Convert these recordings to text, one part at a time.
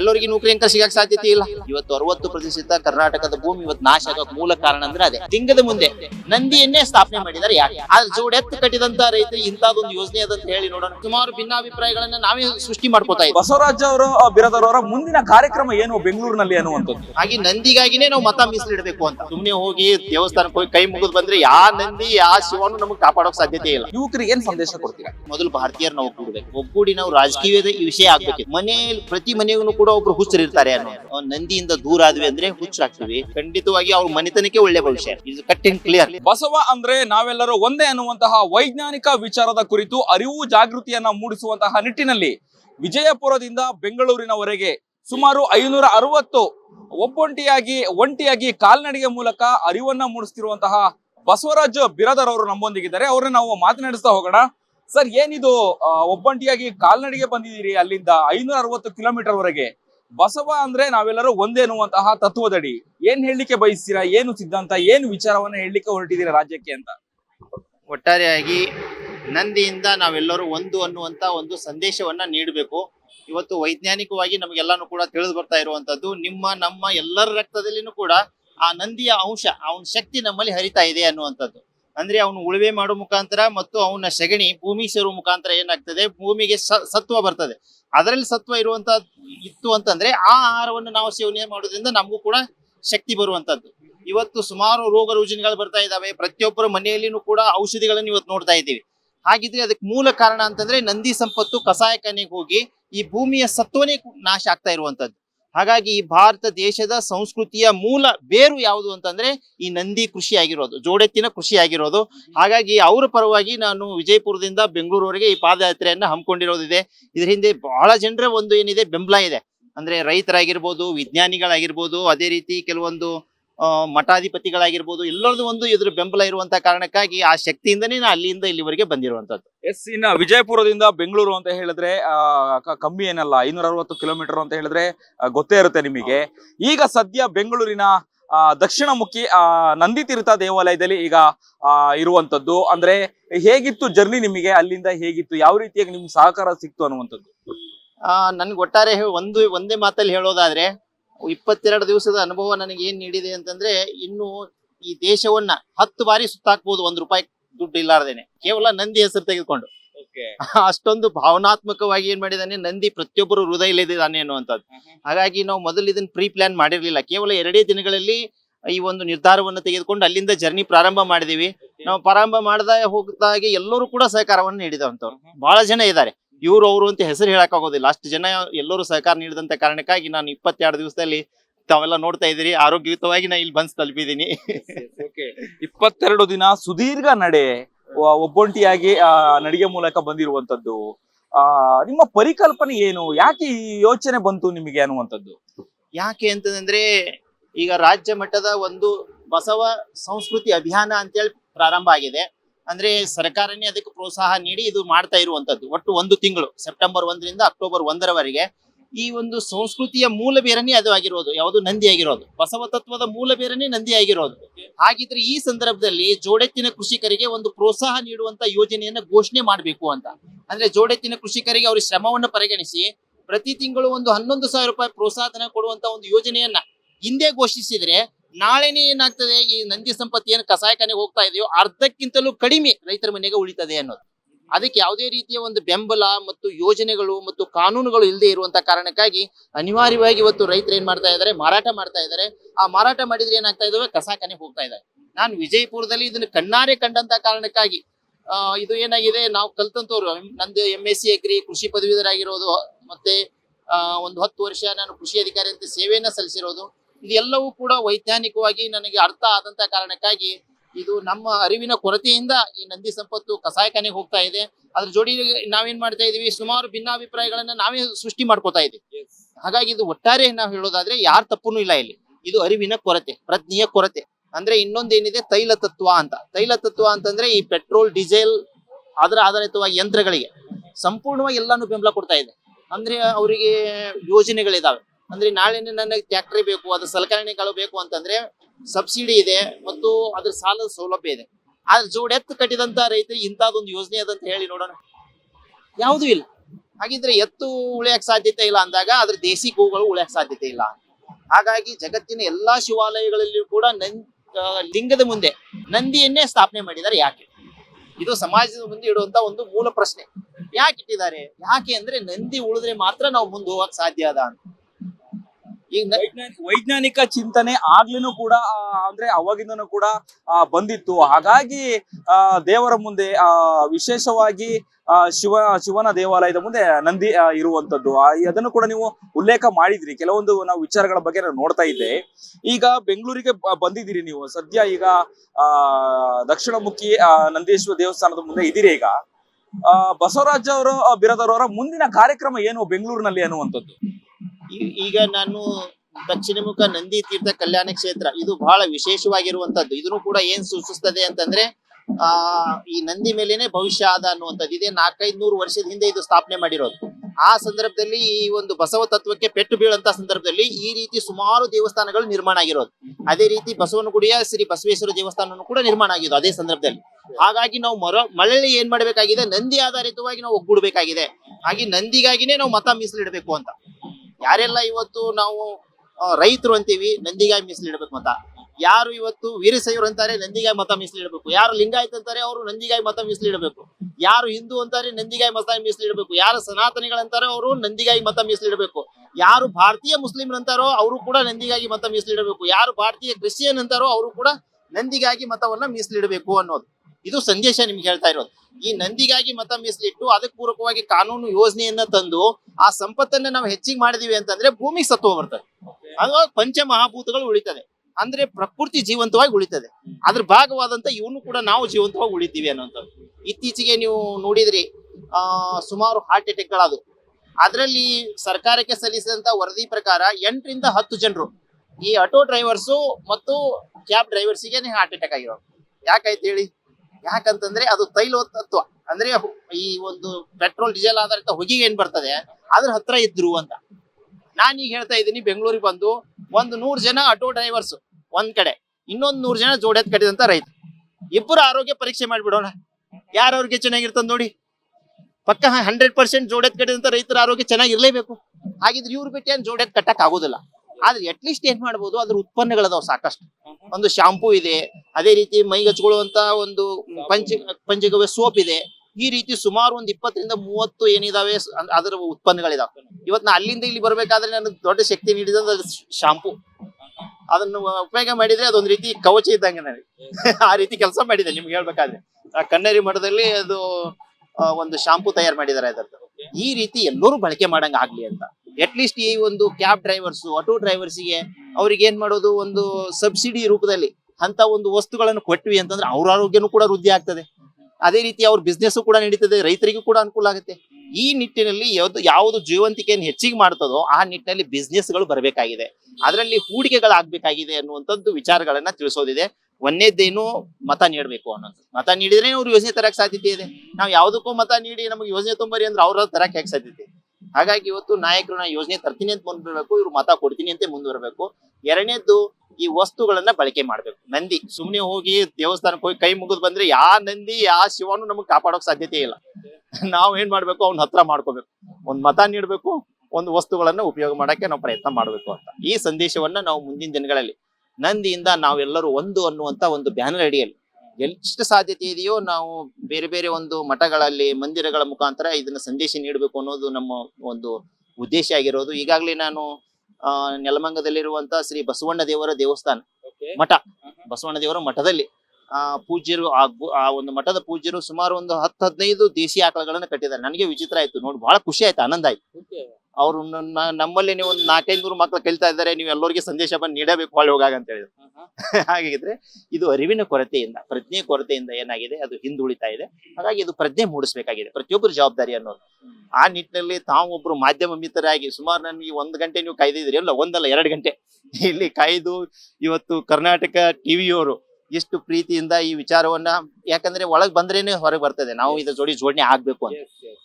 ಎಲ್ಲರಿಗೆ ನೌಕರಿ ಅಂಕ ಸಿಗಕ್ ಸಾಧ್ಯತೆ ಇಲ್ಲ. ಇವತ್ತು ಅರವತ್ತು ಪ್ರತಿಶತ ಕರ್ನಾಟಕದ ಭೂಮಿ ಇವತ್ತು ನಾಶ ಆಗಕ್ ಮೂಲ ಕಾರಣ ಅಂದ್ರೆ ಅದೇ. ತಿಂಗದ ಮುಂದೆ ನಂದಿಯನ್ನೇ ಸ್ಥಾಪನೆ ಮಾಡಿದ್ದಾರೆ ಯಾಕೆ? ಆದ್ರೆ ಜೋಡೆತ್ತು ಕಟ್ಟಿದಂತ ರೈತರಿಗೆ ಇಂತಹದೊಂದು ಯೋಜನೆ ಅದಂತ ಹೇಳಿ ನೋಡೋಣ. ಸುಮಾರು ಭಿನ್ನಾಭಿಪ್ರಾಯಗಳನ್ನ ನಾವೇ ಸೃಷ್ಟಿ ಮಾಡ್ಕೋತಾ ಇದ್ದೀವಿ. ಬಸವರಾಜ್ ಅವರು ಬಿರದವರ ಮುಂದಿನ ಕಾರ್ಯಕ್ರಮ ಏನು ಬೆಂಗಳೂರಿನಲ್ಲಿ ಅನ್ನುವಂಥದ್ದು ಹಾಗೆ ನಂದಿಗಾಗಿನೇ ನಾವು ಮತ ಮೀಸಲಿಡಬೇಕು ಅಂತ. ಸುಮ್ನೆ ಹೋಗಿ ದೇವಸ್ಥಾನಕ್ಕೆ ಹೋಗಿ ಕೈ ಮುಗಿದು ಬಂದ್ರೆ ಯಾ ನಂದಿ ಯಾ ಶಿವನು ನಮಗೆ ಕಾಪಾಡೋಕ್ ಸಾಧ್ಯತೆ ಇಲ್ಲ. ಯುವಕರಿಗೆ ಏನ್ ಸಂದೇಶ ಕೊಡ್ತೀರಾ? ಮೊದಲು ಭಾರತೀಯರು ನಾವು ಕೂಡಬೇಕು. ಒಗ್ಗೂಡಿ ನಾವು ರಾಜಕೀಯದ ಈ ವಿಷಯ ಆಗ್ಬೇಕಿತ್ತು ಮನೆಯಲ್ಲಿ ಪ್ರತಿ ಮನೆಗೂ ಕೂಡ ಒಬ್ರು ಹುಚ್ಚರಿರ್ತಾರೆ ಅನ್ನೋ ನಂದಿಯಿಂದ ದೂರ ಆದ್ವಿ ಅಂದ್ರೆ ಹುಚ್ಚರಾಗ್ತೀವಿ. ಖಂಡಿತವಾಗಿ ಅವ್ರ ಮನೆತನಕ್ಕೆ ಒಳ್ಳೆ ಭವಿಷ್ಯ. ಇದು ಕಟ್ ಅಂಡ್ ಕ್ಲಿಯರ್ ಬಸವ ಅಂದ್ರೆ ನಾವೆಲ್ಲರೂ ಒಂದೇ ಅನ್ನುವಂತಹ ವೈಜ್ಞಾನಿಕ ವಿಚಾರದ ಕುರಿತು ಅರಿವು ಜಾಗೃತಿಯನ್ನ ಮೂಡಿಸುವಂತಹ ನಿಟ್ಟಿನಲ್ಲಿ ವಿಜಯಪುರದಿಂದ ಬೆಂಗಳೂರಿನವರೆಗೆ ಸುಮಾರು ಐನೂರ ಅರವತ್ತು ಒಬ್ಬೊಂಟಿಯಾಗಿ, ಒಂಟಿಯಾಗಿ ಕಾಲ್ನಡಿಗೆ ಮೂಲಕ ಅರಿವನ್ನ ಮೂಡಿಸ್ತಿರುವಂತಹ ಬಸವರಾಜ್ ಬಿರಾದರ್ ಅವರು ನಮ್ಮೊಂದಿಗಿದ್ದಾರೆ. ಅವ್ರನ್ನ ನಾವು ಮಾತನಾಡಿಸ್ತಾ ಹೋಗೋಣ. ಸರ್, ಏನಿದು ಒಬ್ಬಂಟಿಯಾಗಿ ಕಾಲ್ನಡಿಗೆ ಬಂದಿದ್ದೀರಿ ಅಲ್ಲಿಂದ ಐನೂರ ಅರವತ್ತು ಕಿಲೋಮೀಟರ್ ವರೆಗೆ. ಬಸವ ಅಂದ್ರೆ ನಾವೆಲ್ಲರೂ ಒಂದೇ ಅನ್ನುವಂತಹ ತತ್ವದಡಿ. ಏನ್ ಹೇಳಲಿಕ್ಕೆ ಬಯಸ್ತೀರಾ? ಏನು ಸಿದ್ಧಾಂತ? ಏನು ವಿಚಾರವನ್ನ ಹೇಳಲಿಕ್ಕೆ ಹೊರಟಿದ್ದೀರಾ ರಾಜ್ಯಕ್ಕೆ ಅಂತ? ಒಟ್ಟಾರೆಯಾಗಿ ನಂದಿಯಿಂದ ನಾವೆಲ್ಲರೂ ಒಂದು ಅನ್ನುವಂತ ಒಂದು ಸಂದೇಶವನ್ನ ನೀಡಬೇಕು. ಇವತ್ತು ವೈಜ್ಞಾನಿಕವಾಗಿ ನಮಗೆಲ್ಲಾನು ಕೂಡ ತಿಳಿದು ಬರ್ತಾ ಇರುವಂತದ್ದು, ನಿಮ್ಮ, ನಮ್ಮ ಎಲ್ಲರ ರಕ್ತದಲ್ಲಿನೂ ಕೂಡ ಆ ನಂದಿಯ ಅಂಶ ಅವನ ಶಕ್ತಿ ನಮ್ಮಲ್ಲಿ ಹರಿತಾ ಇದೆ ಅನ್ನುವಂಥದ್ದು. ಅಂದ್ರೆ ಅವನು ಉಳುವೆ ಮಾಡೋ ಮುಖಾಂತರ ಮತ್ತು ಅವನ ಸೆಗಣಿ ಭೂಮಿ ಸೇರುವ ಮುಖಾಂತರ ಏನಾಗ್ತದೆ? ಭೂಮಿಗೆ ಸತ್ವ ಬರ್ತದೆ. ಅದರಲ್ಲಿ ಸತ್ವ ಇರುವಂತ ಇತ್ತು ಅಂತಂದ್ರೆ ಆ ಆಹಾರವನ್ನು ನಾವು ಸೇವನೆ ಮಾಡೋದ್ರಿಂದ ನಮಗೂ ಕೂಡ ಶಕ್ತಿ ಬರುವಂತದ್ದು ಇವತ್ತು ಸುಮಾರು ರೋಗ ರುಜಿನಗಳು ಬರ್ತಾ ಇದಾವೆ ಪ್ರತಿಯೊಬ್ಬರ ಮನೆಯಲ್ಲಿನೂ ಕೂಡ ಔಷಧಿಗಳನ್ನು ಇವತ್ತು ನೋಡ್ತಾ ಇದ್ದೀವಿ. ಹಾಗಿದ್ರೆ ಅದಕ್ಕೆ ಮೂಲ ಕಾರಣ ಅಂತಂದ್ರೆ ನಂದಿ ಸಂಪತ್ತು ಕಸಾಯಖಾನೆಗೆ ಹೋಗಿ ಈ ಭೂಮಿಯ ಸತ್ವನೇ ನಾಶ ಆಗ್ತಾ ಇರುವಂತದ್ದು ಹಾಗಾಗಿ ಈ ಭಾರತ ದೇಶದ ಸಂಸ್ಕೃತಿಯ ಮೂಲ ಬೇರು ಯಾವುದು ಅಂತಂದ್ರೆ ಈ ನಂದಿ ಕೃಷಿ ಆಗಿರೋದು, ಜೋಡೆತ್ತಿನ ಕೃಷಿ ಆಗಿರೋದು. ಹಾಗಾಗಿ ಅವರ ಪರವಾಗಿ ನಾನು ವಿಜಯಪುರದಿಂದ ಬೆಂಗಳೂರುವರೆಗೆ ಈ ಪಾದಯಾತ್ರೆಯನ್ನ ಹಮ್ಮಿಕೊಂಡಿರೋದಿದೆ. ಇದರ ಹಿಂದೆ ಬಹಳ ಜನರ ಒಂದು ಏನಿದೆ ಬೆಂಬಲ ಇದೆ. ಅಂದ್ರೆ ರೈತರಾಗಿರ್ಬೋದು, ವಿಜ್ಞಾನಿಗಳಾಗಿರ್ಬೋದು, ಅದೇ ರೀತಿ ಕೆಲವೊಂದು ಮಠಾಧಿಪತಿಗಳಾಗಿರ್ಬೋದು ಎಲ್ಲರದ್ದು ಒಂದು ಇದ್ರ ಬೆಂಬಲ ಇರುವಂತ ಕಾರಣಕ್ಕಾಗಿ ಆ ಶಕ್ತಿಯಿಂದನೇ ನಾ ಅಲ್ಲಿಂದ ಇಲ್ಲಿವರೆಗೆ ಬಂದಿರುವಂತದ್ದು ಎಸ್ ಇನ್ನ ವಿಜಯಪುರದಿಂದ ಬೆಂಗಳೂರು ಅಂತ ಹೇಳಿದ್ರೆ ಕಮ್ಮಿ ಏನಲ್ಲ ಐನೂರ ಅರವತ್ತು ಕಿಲೋಮೀಟರ್ ಅಂತ ಹೇಳಿದ್ರೆ ಗೊತ್ತೇ ಇರುತ್ತೆ ನಿಮಗೆ. ಈಗ ಸದ್ಯ ಬೆಂಗಳೂರಿನ ಆ, ದಕ್ಷಿಣಮುಖಿ ಆ, ನಂದಿ ತೀರ್ಥ ದೇವಾಲಯದಲ್ಲಿ ಈಗ ಆ, ಇರುವಂತದ್ದು ಅಂದ್ರೆ ಹೇಗಿತ್ತು ಜರ್ನಿ ನಿಮಗೆ? ಅಲ್ಲಿಂದ ಹೇಗಿತ್ತು? ಯಾವ ರೀತಿಯಾಗಿ ನಿಮ್ಗೆ ಸಹಕಾರ ಸಿಕ್ತು ಅನ್ನುವಂಥದ್ದು? ಆ ನನ್ಗೆ ಒಟ್ಟಾರೆ ಒಂದು ಒಂದೇ ಮಾತಲ್ಲಿ ಹೇಳೋದಾದ್ರೆ ಇಪ್ಪತ್ತೆರಡು ದಿವಸದ ಅನುಭವ ನನಗೆ ಏನ್ ನೀಡಿದೆ ಅಂತಂದ್ರೆ ಇನ್ನು ಈ ದೇಶವನ್ನ ಹತ್ತು ಬಾರಿ ಸುತ್ತಾಕ್ಬೋದು ಒಂದ್ ರೂಪಾಯಿ ದುಡ್ಡು ಇಲ್ಲಾರ್ದೇನೆ. ಕೇವಲ ನಂದಿ ಹೆಸರು ತೆಗೆದುಕೊಂಡು. ಅಷ್ಟೊಂದು ಭಾವನಾತ್ಮಕವಾಗಿ ಏನ್ ಮಾಡಿದಾನೆ? ನಂದಿ ಪ್ರತಿಯೊಬ್ಬರು ಹೃದಯಲ್ಲಿದ್ದಾನೆ ಅನ್ನುವಂಥದ್ದು. ಹಾಗಾಗಿ ನಾವು ಮೊದಲು ಇದನ್ನ ಪ್ರೀ ಪ್ಲಾನ್ ಮಾಡಿರ್ಲಿಲ್ಲ. ಕೇವಲ ಎರಡೇ ದಿನಗಳಲ್ಲಿ ಈ ಒಂದು ನಿರ್ಧಾರವನ್ನು ತೆಗೆದುಕೊಂಡು ಅಲ್ಲಿಂದ ಜರ್ನಿ ಪ್ರಾರಂಭ ಮಾಡಿದೀವಿ. ನಾವು ಪ್ರಾರಂಭ ಮಾಡದ ಹೋಗ್ದಾಗೆ ಎಲ್ಲರೂ ಕೂಡ ಸಹಕಾರವನ್ನು ನೀಡಿದಂತವ್ರು ಬಹಳ ಜನ ಇದ್ದಾರೆ. ಇವ್ರು ಅವರು ಅಂತ ಹೆಸರು ಹೇಳಕ್ ಆಗೋದಿಲ್ಲ ಅಷ್ಟು ಜನ ಎಲ್ಲರೂ ಸಹಕಾರ ನೀಡಿದಂತ ಕಾರಣಕ್ಕಾಗಿ ನಾನು ಇಪ್ಪತ್ತೆರಡು ದಿವಸದಲ್ಲಿ ತಾವೆಲ್ಲ ನೋಡ್ತಾ ಇದ್ದೀರಿ. ಆರೋಗ್ಯಯುತವಾಗಿ ನಾ ಇಲ್ಲಿ ಬಂದು ತಲುಪಿದ್ದೀನಿ. ಇಪ್ಪತ್ತೆರಡು ದಿನ ಸುದೀರ್ಘ ನಡೆ ಒಬ್ಬೊಂಟಿಯಾಗಿ ಆ, ನಡಿಗೆ ಮೂಲಕ ಬಂದಿರುವಂತದ್ದು ಆ ನಿಮ್ಮ ಪರಿಕಲ್ಪನೆ ಏನು? ಯಾಕೆ ಈ ಯೋಚನೆ ಬಂತು ನಿಮಗೆ ಅನ್ನುವಂಥದ್ದು? ಯಾಕೆ ಅಂತಂದ್ರೆ ಈಗ ರಾಜ್ಯ ಮಟ್ಟದ ಒಂದು ಬಸವ ಸಂಸ್ಕೃತಿ ಅಭಿಯಾನ ಅಂತೇಳಿ ಪ್ರಾರಂಭ ಆಗಿದೆ. ಅಂದ್ರೆ ಸರ್ಕಾರನೇ ಅದಕ್ಕೆ ಪ್ರೋತ್ಸಾಹ ನೀಡಿ ಇದು ಮಾಡ್ತಾ ಇರುವಂತದ್ದು. ಒಟ್ಟು ಒಂದು ತಿಂಗಳು, ಸೆಪ್ಟೆಂಬರ್ ಒಂದರಿಂದ ಅಕ್ಟೋಬರ್ ಒಂದರವರೆಗೆ ಈ ಒಂದು ಸಂಸ್ಕೃತಿಯ ಮೂಲ ಬೇರನೇ ಅದು ಆಗಿರೋದು, ಯಾವುದು ನಂದಿ ಆಗಿರೋದು. ಬಸವ ತತ್ವದ ಮೂಲ ಬೇರನೇ ನಂದಿ ಆಗಿರೋದು. ಹಾಗಿದ್ರೆ ಈ ಸಂದರ್ಭದಲ್ಲಿ ಜೋಡೆತ್ತಿನ ಕೃಷಿಕರಿಗೆ ಒಂದು ಪ್ರೋತ್ಸಾಹ ನೀಡುವಂತ ಯೋಜನೆಯನ್ನ ಘೋಷಣೆ ಮಾಡಬೇಕು ಅಂತ. ಅಂದ್ರೆ ಜೋಡೆತ್ತಿನ ಕೃಷಿಕರಿಗೆ ಅವ್ರ ಶ್ರಮವನ್ನು ಪರಿಗಣಿಸಿ ಪ್ರತಿ ತಿಂಗಳು ಒಂದು ಹನ್ನೊಂದು ಸಾವಿರ ರೂಪಾಯಿ ಪ್ರೋತ್ಸಾಹನ ಕೊಡುವಂತ ಒಂದು ಯೋಜನೆಯನ್ನ ಹಿಂದೆ ಘೋಷಿಸಿದ್ರೆ ನಾಳೆನೇ ಏನಾಗ್ತದೆ? ಈ ನಂದಿ ಸಂಪತ್ತಿ ಏನು ಕಸಾಯಖಾನೆಗೆ ಹೋಗ್ತಾ ಇದೆಯೋ ಅರ್ಧಕ್ಕಿಂತಲೂ ಕಡಿಮೆ ರೈತರ ಮನೆಗೆ ಉಳಿತದೆ ಅನ್ನೋದು. ಅದಕ್ಕೆ ಯಾವುದೇ ರೀತಿಯ ಒಂದು ಬೆಂಬಲ ಮತ್ತು ಯೋಜನೆಗಳು ಮತ್ತು ಕಾನೂನುಗಳು ಇಲ್ಲದೆ ಇರುವಂತ ಕಾರಣಕ್ಕಾಗಿ ಅನಿವಾರ್ಯವಾಗಿ ಇವತ್ತು ರೈತರು ಏನ್ ಮಾಡ್ತಾ ಇದ್ದಾರೆ? ಮಾರಾಟ ಮಾಡ್ತಾ ಇದ್ದಾರೆ. ಆ ಮಾರಾಟ ಮಾಡಿದ್ರೆ ಏನಾಗ್ತಾ ಇದಾವೆ? ಕಸಾಖಾನೆಗೆ ಹೋಗ್ತಾ ಇದ್ದಾರೆ ನಾನು ವಿಜಯಪುರದಲ್ಲಿ ಇದನ್ನು ಕಣ್ಣಾರೆ ಕಂಡಂತ ಕಾರಣಕ್ಕಾಗಿ ಇದು ಏನಾಗಿದೆ? ನಾವು ಕಲ್ತಂತವ್ರು. ನಂದು ಎಂ ಎಸ್ ಸಿ ಅಗ್ರಿ ಕೃಷಿ ಪದವೀಧರಾಗಿರೋದು. ಮತ್ತೆ ಒಂದು ಹತ್ತು ವರ್ಷ ನಾನು ಕೃಷಿ ಅಧಿಕಾರಿ ಅಂತ ಸೇವೆಯನ್ನ ಸಲ್ಲಿಸಿರೋದು. ಇದೆಲ್ಲವೂ ಕೂಡ ವೈಜ್ಞಾನಿಕವಾಗಿ ನನಗೆ ಅರ್ಥ ಆದಂತ ಕಾರಣಕ್ಕಾಗಿ ಇದು ನಮ್ಮ ಅರಿವಿನ ಕೊರತೆಯಿಂದ ಈ ನಂದಿ ಸಂಪತ್ತು ಕಸಾಯಖಾನೆಗೆ ಹೋಗ್ತಾ ಇದೆ. ಅದ್ರ ಜೋಡಿ ನಾವೇನ್ ಮಾಡ್ತಾ ಇದೀವಿ? ಸುಮಾರು ಭಿನ್ನಾಭಿಪ್ರಾಯಗಳನ್ನ ನಾವೇ ಸೃಷ್ಟಿ ಮಾಡ್ಕೋತಾ ಇದೀವಿ. ಹಾಗಾಗಿ ಇದು ಒಟ್ಟಾರೆ ನಾವು ಹೇಳೋದಾದ್ರೆ ಯಾರ ತಪ್ಪುನು ಇಲ್ಲ ಇಲ್ಲಿ. ಇದು ಅರಿವಿನ ಕೊರತೆ ಪ್ರಜ್ಞೆಯ ಕೊರತೆ. ಅಂದ್ರೆ ಇನ್ನೊಂದೇನಿದೆ? ತೈಲ ತತ್ವ ಅಂತ. ತೈಲ ತತ್ವ ಅಂತಂದ್ರೆ ಈ ಪೆಟ್ರೋಲ್ ಡೀಸೆಲ್ ಅದರ ಆಧಾರಿತವಾಗಿ ಯಂತ್ರಗಳಿಗೆ ಸಂಪೂರ್ಣವಾಗಿ ಎಲ್ಲಾನು ಬೆಂಬಲ ಕೊಡ್ತಾ ಇದೆ. ಅಂದ್ರೆ ಅವರಿಗೆ ಯೋಜನೆಗಳಿದಾವೆ. ಅಂದ್ರೆ ನಾಳೆ ನನಗೆ ಟ್ಯಾಕ್ಟ್ರಿ ಬೇಕು ಅದ್ರ ಸಲಕರಣೆಗಳು ಬೇಕು ಅಂತಂದ್ರೆ ಸಬ್ಸಿಡಿ ಇದೆ ಮತ್ತು ಅದ್ರ ಸಾಲದ ಸೌಲಭ್ಯ ಇದೆ. ಆದ್ರೆ ಜೋಡೆತ್ತು ಕಟ್ಟಿದಂತ ರೈತರಿಗೆ ಇಂಥದ್ದೊಂದು ಯೋಜನೆ ಅದಂತ ಹೇಳಿ ನೋಡೋಣ. ಯಾವುದೂ ಇಲ್ಲ. ಹಾಗಿದ್ರೆ ಎತ್ತು ಉಳಿಯಕ್ ಸಾಧ್ಯತೆ ಇಲ್ಲ ಅಂದಾಗ ಅದ್ರ ದೇಸಿ ಗೋಗಳು ಉಳಿಯಕ್ ಸಾಧ್ಯತೆ ಇಲ್ಲ. ಹಾಗಾಗಿ ಜಗತ್ತಿನ ಎಲ್ಲಾ ಶಿವಾಲಯಗಳಲ್ಲಿಯೂ ಕೂಡ ನನ್ ಲಿಂಗದ ಮುಂದೆ ನಂದಿಯನ್ನೇ ಸ್ಥಾಪನೆ ಮಾಡಿದ್ದಾರೆ ಯಾಕೆ? ಇದು ಸಮಾಜದ ಮುಂದೆ ಇಡುವಂತ ಒಂದು ಮೂಲ ಪ್ರಶ್ನೆ. ಯಾಕೆ ಇಟ್ಟಿದ್ದಾರೆ? ಯಾಕೆ ಅಂದ್ರೆ ನಂದಿ ಉಳಿದ್ರೆ ಮಾತ್ರ ನಾವು ಮುಂದೆ ಹೋಗಕ್ ಸಾಧ್ಯ ಅದ ಅಂತ. ವೈಜ್ಞಾನಿಕ ಚಿಂತನೆ ಆಗ್ಲಿನೂ ಕೂಡ ಅಂದ್ರೆ ಅವಾಗಿಂದನು ಕೂಡ ಬಂದಿತ್ತು. ಹಾಗಾಗಿ ದೇವರ ಮುಂದೆ, ಆ, ವಿಶೇಷವಾಗಿ ಶಿವ, ಶಿವನ ದೇವಾಲಯದ ಮುಂದೆ ನಂದಿ ಇರುವಂತದ್ದು. ಅದನ್ನು ಕೂಡ ನೀವು ಉಲ್ಲೇಖ ಮಾಡಿದ್ರಿ. ಕೆಲವೊಂದು ನಾವು ವಿಚಾರಗಳ ಬಗ್ಗೆ ನಾನು ನೋಡ್ತಾ ಇದ್ದೆ. ಈಗ ಬೆಂಗಳೂರಿಗೆ ಬಂದಿದ್ದೀರಿ ನೀವು. ಸದ್ಯ ಈಗ, ಆ, ದಕ್ಷಿಣಮುಖಿ ನಂದೀಶ್ವರ ದೇವಸ್ಥಾನದ ಮುಂದೆ ಇದ್ದೀರಿ ಈಗ. ಬಸವರಾಜ್ ಅವರು ಬಿರದರವರ ಮುಂದಿನ ಕಾರ್ಯಕ್ರಮ ಏನು ಬೆಂಗಳೂರಿನಲ್ಲಿ ಅನ್ನುವಂಥದ್ದು? ಈಗ ನಾನು ದಕ್ಷಿಣಮುಖ ನಂದಿ ತೀರ್ಥ ಕಲ್ಯಾಣ ಕ್ಷೇತ್ರ, ಇದು ಬಹಳ ವಿಶೇಷವಾಗಿರುವಂತದ್ದು ಇದನ್ನು ಕೂಡ ಏನ್ ಸೂಚಿಸ್ತದೆ ಅಂತಂದ್ರೆ, ಆ, ಈ ನಂದಿ ಮೇಲೇನೆ ಭವಿಷ್ಯ ಆದ ಅನ್ನುವಂಥದ್ದು. ಇದೇ ನಾಲ್ಕೈದು ನೂರು ವರ್ಷದ ಹಿಂದೆ ಇದು ಸ್ಥಾಪನೆ ಮಾಡಿರೋದು. ಆ ಸಂದರ್ಭದಲ್ಲಿ ಈ ಒಂದು ಬಸವ ತತ್ವಕ್ಕೆ ಪೆಟ್ಟು ಬೀಳಂತ ಸಂದರ್ಭದಲ್ಲಿ ಈ ರೀತಿ ಸುಮಾರು ದೇವಸ್ಥಾನಗಳು ನಿರ್ಮಾಣ ಆಗಿರೋದು. ಅದೇ ರೀತಿ ಬಸವನಗುಡಿಯ ಶ್ರೀ ಬಸವೇಶ್ವರ ದೇವಸ್ಥಾನವನ್ನು ಕೂಡ ನಿರ್ಮಾಣ ಆಗಿದ್ದು ಅದೇ ಸಂದರ್ಭದಲ್ಲಿ. ಹಾಗಾಗಿ ನಾವು ಮರ ಮಳಲಿ ಏನ್ ಮಾಡಬೇಕಾಗಿದೆ, ನಂದಿ ಆಧಾರಿತವಾಗಿ ನಾವು ಒಗ್ಗೂಡ್ಬೇಕಾಗಿದೆ. ಹಾಗೆ ನಂದಿಗಾಗಿನೇ ನಾವು ಮತ ಮೀಸಲಿಡಬೇಕು ಅಂತ. ಯಾರೆಲ್ಲ ಇವತ್ತು ನಾವು ರೈತರು ಅಂತೀವಿ, ನಂದಿಗಾಯಿ ಮೀಸಲಿಡ್ಬೇಕು ಮತ ಯಾರು ಇವತ್ತು ವೀರಶೈವರು ಅಂತಾರೆ, ನಂದಿಗಾಯಿ ಮತ ಮೀಸಲಿಡಬೇಕು ಯಾರು ಲಿಂಗಾಯತ್ ಅಂತಾರೆ, ಅವರು ನಂದಿಗಾಯಿ ಮತ ಮೀಸಲಿಡಬೇಕು ಯಾರು ಹಿಂದೂ ಅಂತಾರೆ, ನಂದಿಗಾಯಿ ಮತ ಮೀಸಲಿಡಬೇಕು ಯಾರು ಸನಾತನಿಗಳಂತಾರೋ ಅವರು ನಂದಿಗಾಯಿ ಮತ ಮೀಸಲಿಡಬೇಕು ಯಾರು ಭಾರತೀಯ ಮುಸ್ಲಿಂ ಅಂತಾರೋ, ಅವರು ಕೂಡ ನಂದಿಗಾಗಿ ಮತ ಮೀಸಲಿಡಬೇಕು ಯಾರು ಭಾರತೀಯ ಕ್ರಿಶ್ಚಿಯನ್ ಅಂತಾರೋ, ಅವರು ಕೂಡ ನಂದಿಗಾಗಿ ಮತವನ್ನ ಮೀಸಲಿಡಬೇಕು ಅನ್ನೋದು. ಇದು ಸಂದೇಶ ನಿಮ್ಗೆ ಹೇಳ್ತಾ ಇರೋದು. ಈ ನಂದಿಗಾಗಿ ಮತ ಮೀಸಲಿಟ್ಟು ಅದಕ್ಕೆ ಪೂರಕವಾಗಿ ಕಾನೂನು ಯೋಜನೆಯನ್ನ ತಂದು ಆ ಸಂಪತ್ತನ್ನ ನಾವು ಹೆಚ್ಚಿಗೆ ಮಾಡಿದೀವಿ ಅಂತಂದ್ರೆ ಭೂಮಿಗೆ ಸತ್ವ ಬರ್ತದೆ. ಹಾಗಾಗಿ ಪಂಚ ಮಹಾಭೂತಗಳು ಉಳಿತದೆ. ಅಂದ್ರೆ ಪ್ರಕೃತಿ ಜೀವಂತವಾಗಿ ಉಳಿತದೆ. ಅದ್ರ ಭಾಗವಾದಂತ ಇವನು ಕೂಡ ನಾವು ಜೀವಂತವಾಗಿ ಉಳಿತೀವಿ ಅನ್ನೋಂಥದ್ದು. ಇತ್ತೀಚೆಗೆ ನೀವು ನೋಡಿದ್ರಿ, ಆ, ಸುಮಾರು ಹಾರ್ಟ್ ಅಟ್ಯಾಕ್ ಗಳದು ಅದರಲ್ಲಿ ಸರ್ಕಾರಕ್ಕೆ ಸಲ್ಲಿಸಿದಂತ ವರದಿ ಪ್ರಕಾರ ಎಂಟರಿಂದ ಹತ್ತು ಜನರು, ಈ ಆಟೋ ಡ್ರೈವರ್ಸು ಮತ್ತು ಕ್ಯಾಬ್ ಡ್ರೈವರ್ಸಿಗೆ ಹಾರ್ಟ್ ಅಟ್ಯಾಕ್ ಆಗಿರೋದು. ಯಾಕಾಯ್ತು ಹೇಳಿ? ಯಾಕಂತಂದ್ರೆ ಅದು ತೈಲ ತತ್ವ. ಅಂದ್ರೆ ಈ ಒಂದು ಪೆಟ್ರೋಲ್, ಡೀಸೆಲ್ ಆಧಾರಿತ ಹೊಗೆ ಏನ್ ಬರ್ತದೆ? ಅದ್ರ ಹತ್ರ ಇದ್ರು ಅಂತ. ನಾನೀಗ ಹೇಳ್ತಾ ಇದ್ದೀನಿ, ಬೆಂಗಳೂರಿಗೆ ಬಂದು ಒಂದು ನೂರು ಜನ ಆಟೋ ಡ್ರೈವರ್ಸ್ ಒಂದ್ ಕಡೆ, ಇನ್ನೊಂದ್ ನೂರು ಜನ ಜೋಡೆತ್ ಕಟ್ಟಿದಂತ ರೈತ. ಇಬ್ಬರು ಆರೋಗ್ಯ ಪರೀಕ್ಷೆ ಮಾಡಿಬಿಡೋಣ. ಯಾರ ಚೆನ್ನಾಗಿರ್ತದ ನೋಡಿ? ಪಕ್ಕ ಹಂಡ್ರೆಡ್ ಪರ್ಸೆಂಟ್ ಜೋಡೆತ್ ಕಟ್ಟಿದಂತ ರೈತರ ಆರೋಗ್ಯ ಚೆನ್ನಾಗಿರ್ಲೇಬೇಕು. ಹಾಗಿದ್ರೆ ಇವ್ರು ಬಿಟ್ಟು ಏನ್ ಜೋಡೆತ್ ಕಟ್ಟಕ್ ಆಗೋದಿಲ್ಲ. ಆದ್ರೆ ಅಟ್ಲೀಸ್ಟ್ ಏನ್ ಮಾಡ್ಬೋದು, ಅದ್ರ ಉತ್ಪನ್ನಗಳದಾವ್ ಸಾಕಷ್ಟು. ಒಂದು ಶಾಂಪೂ ಇದೆ, ಅದೇ ರೀತಿ ಮೈಗೆ ಹಚ್ಕೊಳ್ಳುವಂತ ಒಂದು ಪಂಚ, ಪಂಚಗವ್ಯ ಸೋಪ್ ಇದೆ. ಈ ರೀತಿ ಸುಮಾರು ಒಂದ್ ಇಪ್ಪತ್ತರಿಂದ ಮೂವತ್ತು ಏನಿದಾವೆ ಅದರ ಉತ್ಪನ್ನಗಳಿದಾವೆ. ಇವತ್ ನಾ ಅಲ್ಲಿಂದ ಇಲ್ಲಿ ಬರ್ಬೇಕಾದ್ರೆ ನನಗೆ ದೊಡ್ಡ ಶಕ್ತಿ ನೀಡಿದ ಶಾಂಪೂ ಅದನ್ನು ಉಪಯೋಗ ಮಾಡಿದ್ರೆ ಅದೊಂದ್ ರೀತಿ ಕವಚ ಇದ್ದಂಗೆ ನನಗೆ. ಆ ರೀತಿ ಕೆಲಸ ಮಾಡಿದೆ, ನಿಮ್ಗೆ ಹೇಳ್ಬೇಕಾದ್ರೆ. ಆ ಕಣ್ಣೇರಿ ಮಠದಲ್ಲಿ ಅದು ಒಂದು ಶಾಂಪೂ ತಯಾರು ಮಾಡಿದ್ದಾರೆ ಅದರದ್ದು. ಈ ರೀತಿ ಎಲ್ಲರೂ ಬಳಕೆ ಮಾಡಂಗ ಆಗ್ಲಿ ಅಂತ. ಅಟ್ಲೀಸ್ಟ್ ಈ ಒಂದು ಕ್ಯಾಬ್ ಡ್ರೈವರ್ಸ್ ಆಟೋ ಡ್ರೈವರ್ಸಿಗೆ ಅವ್ರಿಗೆ ಏನ್ ಮಾಡೋದು? ಒಂದು ಸಬ್ಸಿಡಿ ರೂಪದಲ್ಲಿ ಅಂತ ಒಂದು ವಸ್ತುಗಳನ್ನು ಕೊಟ್ವಿ ಅಂತಂದ್ರೆ ಅವ್ರ ಆರೋಗ್ಯನೂ ಕೂಡ ವೃದ್ಧಿ ಆಗ್ತದೆ. ಅದೇ ರೀತಿ ಅವ್ರ ಬಿಸ್ನೆಸ್ ಕೂಡ ನಡೀತದೆ, ರೈತರಿಗೂ ಕೂಡ ಅನುಕೂಲ ಆಗುತ್ತೆ. ಈ ನಿಟ್ಟಿನಲ್ಲಿ ಯಾವ್ದು, ಯಾವುದು ಜೀವಂತಿಕೆಯನ್ನು ಹೆಚ್ಚಿಗೆ ಮಾಡ್ತದೋ ಆ ನಿಟ್ಟಿನಲ್ಲಿ business ಗಳು ಬರಬೇಕಾಗಿದೆ. ಅದರಲ್ಲಿ ಹೂಡಿಕೆಗಳಾಗಬೇಕಾಗಿದೆ ಅನ್ನುವಂಥದ್ದು ವಿಚಾರಗಳನ್ನ ತಿಳಿಸೋದಿದೆ. ಒಂದೇದ್ದೇನು, ಮತ ನೀಡಬೇಕು ಅನ್ನೋದು. ಮತ ನೀಡಿದ್ರೆ ಅವ್ರು ಯೋಜನೆ ತರಕ್ ಸಾಧ್ಯತೆ ಇದೆ. ನಾವು ಯಾವುದಕ್ಕೂ ಮತ ನೀಡಿ ನಮಗೆ ಯೋಜನೆ ತುಂಬರಿ ಅಂದ್ರೆ ಅವ್ರ ತರಕ್ ಹೇಗೆ ಸಾಧ್ಯತೆ? ಹಾಗಾಗಿ ಇವತ್ತು ನಾಯಕರು ನಾ ಯೋಜನೆ ತರ್ತೀನಿ ಅಂತ ಮುಂದ್ಬರ್ಬೇಕು ಇವ್ರು ಮತ ಕೊಡ್ತೀನಿ ಅಂತ ಮುಂದುವರಬೇಕು. ಎರಡನೇದ್ದು ಈ ವಸ್ತುಗಳನ್ನ ಬಳಕೆ ಮಾಡ್ಬೇಕು. ನಂದಿ, ಸುಮ್ನೆ ಹೋಗಿ ದೇವಸ್ಥಾನಕ್ಕೆ ಹೋಗಿ ಕೈ ಮುಗಿದ್ ಬಂದ್ರೆ ಯಾ ನಂದಿ, ಯಾ ಶಿವನು ನಮಗ್ ಕಾಪಾಡೋಕ್ ಸಾಧ್ಯತೆ ಇಲ್ಲ. ನಾವ್ ಏನ್ ಮಾಡ್ಬೇಕು, ಅವ್ನ ಹತ್ರ ಮಾಡ್ಕೋಬೇಕು. ಒಂದ್ ಮತ ನೀಡ್ಬೇಕು, ಒಂದು ವಸ್ತುಗಳನ್ನ ಉಪಯೋಗ ಮಾಡಕ್ಕೆ ನಾವು ಪ್ರಯತ್ನ ಮಾಡ್ಬೇಕು ಅಂತ. ಈ ಸಂದೇಶವನ್ನ ನಾವು ಮುಂದಿನ ದಿನಗಳಲ್ಲಿ ನಂದಿಯಿಂದ ನಾವೆಲ್ಲರೂ ಒಂದು ಅನ್ನುವಂತ ಒಂದು ಬ್ಯಾನರ್ ಅಡಿಯಲ್ಲಿ ಎಷ್ಟು ಸಾಧ್ಯತೆ ಇದೆಯೋ ನಾವು ಬೇರೆ ಬೇರೆ ಒಂದು ಮಠಗಳಲ್ಲಿ ಮಂದಿರಗಳ ಮುಖಾಂತರ ಇದನ್ನ ಸಂದೇಶ ನೀಡಬೇಕು ಅನ್ನೋದು ನಮ್ಮ ಒಂದು ಉದ್ದೇಶ ಆಗಿರೋದು. ಈಗಾಗಲೇ ನಾನು ಆ ನೆಲಮಂಗದಲ್ಲಿರುವಂತಹ ಶ್ರೀ ಬಸವಣ್ಣ ದೇವರ ದೇವಸ್ಥಾನ ಮಠ ಬಸವಣ್ಣ ದೇವರ ಮಠದಲ್ಲಿ ಆ ಪೂಜ್ಯರು ಆ ಒಂದು ಮಠದ ಪೂಜ್ಯರು ಸುಮಾರು ಒಂದು ಹತ್ತು ಹದಿನೈದು ದೇಸಿ ಆಕಳಗಳನ್ನ ಕಟ್ಟಿದ್ದಾರೆ. ನನಗೆ ವಿಚಿತ್ರ ಆಯ್ತು ನೋಡಿ ಬಹಳ ಖುಷಿ ಆಯ್ತು ಆನಂದ ಆಯ್ತು. ಅವ್ರು ನಮ್ಮಲ್ಲಿ ನೀವು ಒಂದು ನಾಲ್ಕೈದು ನೂರು ಮಕ್ಳು ಕಲಿತಾ ಇದ್ದಾರೆ ನೀವು ಎಲ್ಲರಿಗೆ ಸಂದೇಶ ಬಂದು ನೀಡಬೇಕು ಹೊಳೆ ಹೋಗಾಗ ಅಂತ ಹೇಳಿದ್ರು. ಹಾಗಿದ್ರೆ ಇದು ಅರಿವಿನ ಕೊರತೆಯಿಂದ ಪ್ರಜ್ಞೆ ಕೊರತೆಯಿಂದ ಏನಾಗಿದೆ ಅದು ಹಿಂದುಳಿತಾ ಇದೆ. ಹಾಗಾಗಿ ಇದು ಪ್ರಜ್ಞೆ ಮೂಡಿಸ್ಬೇಕಾಗಿದೆ. ಪ್ರತಿಯೊಬ್ಬರು ಜವಾಬ್ದಾರಿ ಅನ್ನೋದು. ಆ ನಿಟ್ಟಿನಲ್ಲಿ ತಾವು ಒಬ್ರು ಮಾಧ್ಯಮ ಮಿತ್ರರಾಗಿ ಸುಮಾರು ನನಗೆ ಒಂದು ಗಂಟೆ ನೀವು ಕಾಯ್ದಿದ್ರಿ ಅಲ್ಲ ಒಂದಲ್ಲ ಎರಡು ಗಂಟೆ. ಇಲ್ಲಿ ಕಾಯ್ದು ಇವತ್ತು ಕರ್ನಾಟಕ ಟಿವಿಯವರು ಎಷ್ಟು ಪ್ರೀತಿಯಿಂದ ಈ ವಿಚಾರವನ್ನ ಯಾಕಂದ್ರೆ ಒಳಗ್ ಬಂದ್ರೇನೆ ಹೊರಗೆ ಬರ್ತದೆ. ನಾವು ಇದ್ರ ಜೋಡಿ ಜೋಡಣೆ ಆಗ್ಬೇಕು ಅಂತ.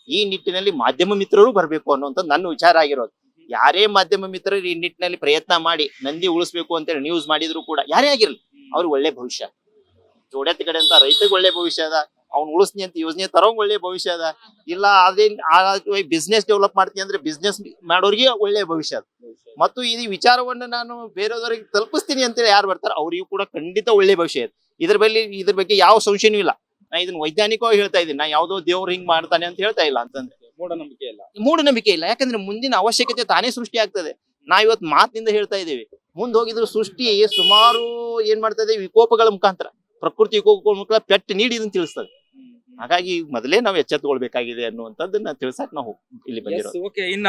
ಈ ನಿಟ್ಟಿನಲ್ಲಿ ಮಾಧ್ಯಮ ಮಿತ್ರರು ಬರಬೇಕು ಅನ್ನುವಂಥದ್ದು ನನ್ನ ವಿಚಾರ ಆಗಿರೋದು. ಯಾರೇ ಮಾಧ್ಯಮ ಮಿತ್ರರು ಈ ನಿಟ್ಟಿನಲ್ಲಿ ಪ್ರಯತ್ನ ಮಾಡಿ ನಂದಿ ಉಳಿಸ್ಬೇಕು ಅಂತೇಳಿ ನ್ಯೂಸ್ ಮಾಡಿದ್ರು ಕೂಡ ಯಾರೇ ಆಗಿರ್ಲಿ ಅವ್ರಿಗೆ ಒಳ್ಳೆ ಭವಿಷ್ಯ. ಜೋಡತ್ ಕಡೆ ಅಂತ ರೈತರಿಗೆ ಒಳ್ಳೆ ಭವಿಷ್ಯ ಅದ. ಅವ್ನು ಉಳಿಸ್ನಿ ಅಂತ ಯೋಜನೆ ತರೋಂಗ್ ಒಳ್ಳೆ ಭವಿಷ್ಯ ಅದ. ಇಲ್ಲ ಅದೇನ್ ಬಿಸ್ನೆಸ್ ಡೆವಲಪ್ ಮಾಡ್ತೀನಿ ಅಂದ್ರೆ ಬಿಸ್ನೆಸ್ ಮಾಡೋರಿಗೆ ಒಳ್ಳೆ ಭವಿಷ್ಯ ಅದ. ಮತ್ತು ಈ ವಿಚಾರವನ್ನ ನಾನು ಬೇರೆಯವರಿಗೆ ತಲುಪಿಸ್ತೀನಿ ಅಂತೇಳಿ ಯಾರು ಬರ್ತಾರೆ ಅವರಿಗೂ ಕೂಡ ಖಂಡಿತ ಒಳ್ಳೆ ಭವಿಷ್ಯ ಇದೆ. ಇದ್ರ ಬಗ್ಗೆ ಇದ್ರ ಬಗ್ಗೆ ಯಾವ ಸಂಶಯನೂ ಇಲ್ಲ. ನಾ ಇದನ್ನ ವೈಜ್ಞಾನಿಕವಾಗಿ ಹೇಳ್ತಾ ಇದ್ದೀನಿ. ನಾ ಯಾವ್ದೋ ದೇವ್ರು ಹಿಂಗ್ ಮಾಡ್ತಾನೆ ಅಂತ ಹೇಳ್ತಾ ಇಲ್ಲ ಅಂತಂದ್ರೆ. ಮೂಢನಂಬಿಕೆ ಇಲ್ಲ. ಮೂಢನಂಬಿಕೆ ಇಲ್ಲ. ಯಾಕಂದ್ರೆ ಮುಂದಿನ ಅವಶ್ಯಕತೆ ತಾನೇ ಸೃಷ್ಟಿ ಆಗ್ತದೆ. ನಾ ಇವತ್ತು ಮಾತಿನಿಂದ ಹೇಳ್ತಾ ಇದ್ದೀವಿ. ಮುಂದೆ ಹೋಗಿದ್ರು ಸೃಷ್ಟಿ ಸುಮಾರು ಏನ್ ಮಾಡ್ತದೆ ವಿಕೋಪಗಳ ಮುಖಾಂತರ. ಪ್ರಕೃತಿ ವಿಕೋಪಗಳ ಮುಖಾಂತರ ಪೆಟ್ಟು ನೀಡಿ ಇದನ್ನ ತಿಳಿಸ್ತದೆ. ಹಾಗಾಗಿ ಮೊದಲೇ ನಾವು ಎಚ್ಚೆತ್ತುಕೊಳ್ಬೇಕಾಗಿದೆ ಅನ್ನುವಂಥದ್ದನ್ನ ತಿಳ್ಸಕ್ ನಾವು ಇಲ್ಲಿ ಬಂದಿರೋದು. ಓಕೆ ಇನ್ನ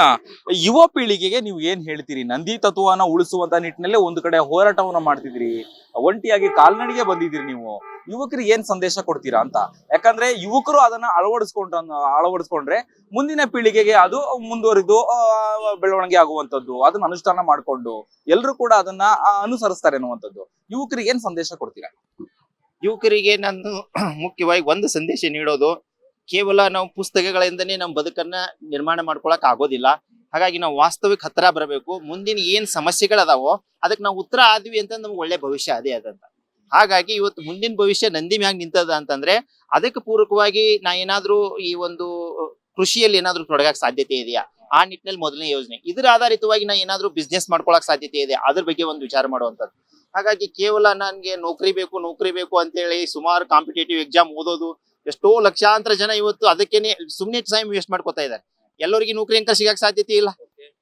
ಯುವ ಪೀಳಿಗೆಗೆ ನೀವು ಏನ್ ಹೇಳ್ತೀರಿ? ನಂದಿ ತತ್ವವನ್ನ ಉಳಿಸುವಂತ ನಿಟ್ಟಿನಲ್ಲೇ ಒಂದು ಕಡೆ ಹೋರಾಟವನ್ನ ಮಾಡ್ತಿದ್ರಿ ಒಂಟಿಯಾಗಿ ಕಾಲ್ನಡಿಗೆ ಬಂದಿದ್ರಿ ನೀವು. ಯುವಕರಿಗೆ ಏನ್ ಸಂದೇಶ ಕೊಡ್ತೀರಾ ಅಂತ? ಯಾಕಂದ್ರೆ ಯುವಕರು ಅದನ್ನ ಅಳವಡಿಸ್ಕೊಂಡ್ರ ಅಳವಡಿಸ್ಕೊಂಡ್ರೆ ಮುಂದಿನ ಪೀಳಿಗೆಗೆ ಅದು ಮುಂದುವರಿದು ಬೆಳವಣಿಗೆ ಆಗುವಂತದ್ದು ಅದನ್ನ ಅನುಷ್ಠಾನ ಮಾಡ್ಕೊಂಡು ಎಲ್ಲರೂ ಕೂಡ ಅದನ್ನ ಅನುಸರಿಸ್ತಾರೆ ಅನ್ನುವಂಥದ್ದು. ಯುವಕರಿಗೆ ಏನ್ ಸಂದೇಶ ಕೊಡ್ತೀರಾ? ಯುವಕರಿಗೆ ನಾನು ಮುಖ್ಯವಾಗಿ ಒಂದು ಸಂದೇಶ ನೀಡೋದು, ಕೇವಲ ನಾವು ಪುಸ್ತಕಗಳಿಂದನೇ ನಮ್ಮ ಬದುಕನ್ನ ನಿರ್ಮಾಣ ಮಾಡ್ಕೊಳಕ್ ಆಗೋದಿಲ್ಲ. ಹಾಗಾಗಿ ನಾವು ವಾಸ್ತವಿಕ ಹತ್ರ ಬರಬೇಕು, ಮುಂದಿನ ಏನ್ ಸಮಸ್ಯೆಗಳದಾವೋ ಅದಕ್ಕೆ ನಾವು ಉತ್ತರ ಆದ್ವಿ ಅಂತ ನಮ್ಗೆ ಒಳ್ಳೆ ಭವಿಷ್ಯ ಅದೇ ಅದಂತ ಹಾಗಾಗಿ ಇವತ್ತು ಮುಂದಿನ ಭವಿಷ್ಯ ನಂದಿ ಮ್ಯಾಗ್ ನಿಂತದ ಅಂತಂದ್ರೆ, ಅದಕ್ಕೆ ಪೂರಕವಾಗಿ ನಾ ಏನಾದ್ರೂ ಈ ಒಂದು ಕೃಷಿಯಲ್ಲಿ ಏನಾದ್ರೂ ತೊಡಗಕ್ ಸಾಧ್ಯತೆ ಇದೆಯಾ? ಆ ನಿಟ್ಟಿನಲ್ಲಿ ಮೊದಲನೇ ಯೋಜನೆ. ಇದರ ಆಧಾರಿತವಾಗಿ ನಾ ಏನಾದ್ರೂ ಬಿಸ್ನೆಸ್ ಮಾಡ್ಕೊಳಕ್ ಸಾಧ್ಯತೆ ಇದೆ? ಅದ್ರ ಬಗ್ಗೆ ಒಂದು ವಿಚಾರ ಮಾಡುವಂಥದ್ದು. ಹಾಗಾಗಿ ಕೇವಲ ನನ್ಗೆ ನೌಕರಿ ಬೇಕು ನೌಕರಿ ಬೇಕು ಅಂತೇಳಿ ಸುಮಾರು ಕಾಂಪಿಟೇಟಿವ್ ಎಕ್ಸಾಮ್ ಓದೋದು ಎಷ್ಟೋ ಲಕ್ಷಾಂತರ ಜನ ಇವತ್ತು ಅದಕ್ಕೇನೆ ಸುಮ್ನೆ ಟೈಮ್ ವೇಸ್ಟ್ ಮಾಡ್ಕೊತಾ ಇದ್ದಾರೆ. ಎಲ್ಲರಿಗೆ ನೌಕರಿ ಅಂಕ ಸಿಗಕ್ ಸಾಧ್ಯತೆ ಇಲ್ಲ.